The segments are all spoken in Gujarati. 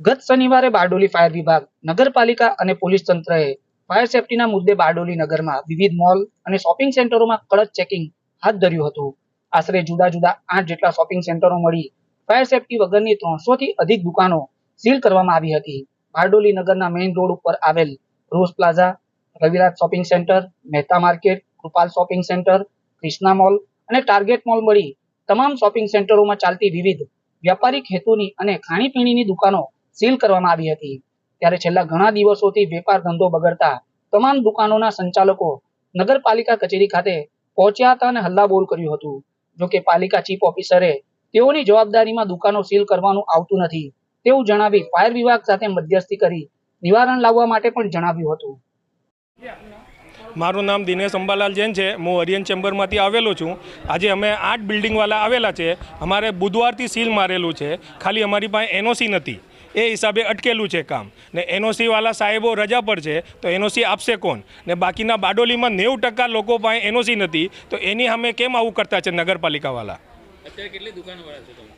ગત શનિવારે બારડોલી ફાયર વિભાગ, નગરપાલિકા અને પોલીસ તંત્રએ ફાયર સેફટીના મુદ્દે બારડોલી નગરમાં વિવિધ મોલ અને શોપિંગ સેન્ટરોમાં કડક ચેકિંગ હાથ ધર્યું હતું. આશરે જુદા જુદા આઠ જેટલા શોપિંગ સેન્ટરો મળી ફાયર સેફટી વગરની ત્રણસો થી અધિક દુકાનો સીલ કરવામાં આવી હતી. બારડોલી નગરના મેઇન રોડ ઉપર આવેલ Rose Plaza, Raviraj shopping centre, Mehta market, Kripal shopping centre, Krishna mall અને ટાર્ગેટ મોલ મળી તમામ શોપિંગ સેન્ટરોમાં ચાલતી વિવિધ વ્યાપારિક હેતુની અને ખાણીપીણીની દુકાનો સીલ કરવામાં આવી હતી. ત્યારે છેલ્લા ઘણા દિવસોથી વેપાર ધંધો બગડતા તમામ દુકાનોના સંચાલકો નગરપાલિકા કચેરી ખાતે પહોંચ્યા હતા અને હલ્લાબોલ કર્યું હતું. જો કે પાલિકા ચીફ ઓફિસરે તેઓની જવાબદારીમાં દુકાનો સીલ કરવાનું આવતું નથી. તેવું જણાવી ફાયર વિભાગ સાથે મધ્યસ્થી કરી નિવારણ લાવવા માટે પણ જણાવ્યું હતું. મારું નામ દિનેશ અંબાલાલ જૈન છે. હું હરિયન ચેમ્બરમાંથી આવેલો છું. આજે અમે આઠ બિલ્ડિંગવાળા આવેલા છે. અમારે બુધવારથી સીલ મારેલું છે. ખાલી અમારી પાસે એનઓસી નથી. એ હિસાબે અટકેલું છે કામ. ને એનઓસીવાળા સાહેબો રજા પર છે તો એનઓસી આપશે કોણ? ને બાકીના બારડોલીમાં નેવું ટકા લોકો પાસે એનઓસી નથી તો એની અમે કેમ આવું કરતા છે નગરપાલિકાવાળા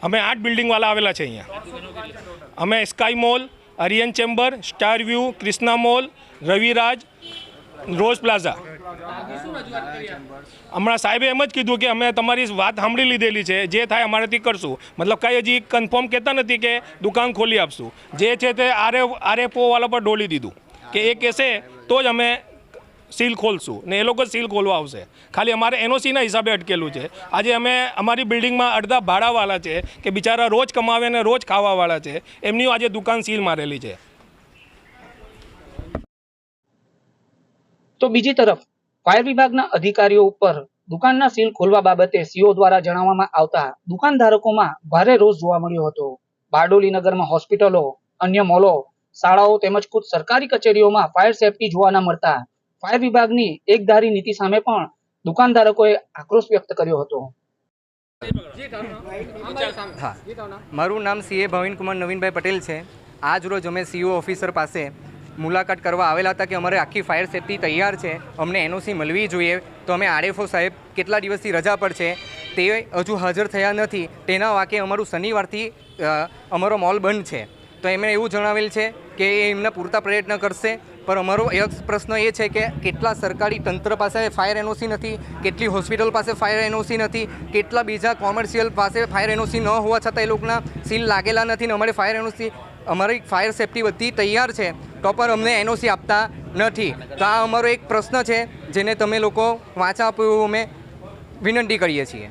અમે આઠ બિલ્ડિંગવાળા આવેલા છે અહીંયા. અમે Sky Mall Aryan chamber Star View Krishna mall Raviraj Rose Plaza હમણાં સાહેબે એમ જ કીધું કે અમે તમારી વાત સાંભળી લીધેલી છે જે થાય અમારેથી કરશું. મતલબ કાંઈ હજી કન્ફર્મ કહેતા નથી કે દુકાન ખોલી આપશું. જે છે તે આરે આરએફઓ વાળા પર ડોલી દીધું. કે એ કહેશે તો જ અમે સીલ ખોલશું. ને એ લોકો સીલ ખોલવા આવશે. ખાલી અમારે એનઓસીના હિસાબે અટકેલું છે. આજે અમે અમારી બિલ્ડિંગમાં અડધા ભાડાવાળા છે કે બિચારા રોજ કમાવે ને રોજ ખાવાવાળા છે એમની આજે દુકાન સીલ મારેલી છે. તો બીજી તરફ ફાયર વિભાગના અધિકારીઓ ઉપર દુકાનના સીલ ખોલવા બાબતે સીઓ દ્વારા જણાવવામાં આવતા દુકાનધારકોમાં ભારે રોષ જોવા મળ્યો હતો. બારડોલી નગરમાં હોસ્પિટલો, અન્ય મોલો, શાળાઓ તેમજ ખુદ સરકારી કચેરીઓમાં ફાયર સેફટી જોવા ન મળતા ફાયર વિભાગની એકધારી નીતિ સામે પણ દુકાનધારકોએ આક્રોશ વ્યક્ત કર્યો હતો. મારું નામ સીએ ભાવિનકુમાર નવીનભાઈ પટેલ છે. આજ રોજ અમે સીઓ ઓફિસર પાસે મુલાકાત કરવા આવેલા હતા કે અમારે આખી ફાયર સેફટી તૈયાર છે, અમને એનઓસી મળવી જોઈએ. તો અમે આરએફઓ સાહેબ કેટલા દિવસથી રજા પર છે, તે હજુ હાજર થયા નથી. તેના વાકે અમારું શનિવારથી અમારો મોલ બંધ છે. તો એમણે એવું જણાવેલ છે કે એ એમના પૂરતા પ્રયત્ન કરશે, પણ અમારો એક પ્રશ્ન એ છે કે કેટલા સરકારી તંત્ર પાસે ફાયર એનઓસી નથી, કેટલી હોસ્પિટલ પાસે ફાયર એનઓસી નથી, કેટલા બીજા કોમર્શિયલ પાસે ફાયર એનઓસી ન હોવા છતાં એ લોકોના સીલ લાગેલા નથી ને અમારે ફાયર એનઓસી અમારી ફાયર સેફટી બધી તૈયાર છે. તો પણ અમને એનઓસી આપતા નથી. તો આ અમારો એક પ્રશ્ન છે, જેને તમે લોકો વાંચા આપો અમે વિનંતી કરીએ છીએ.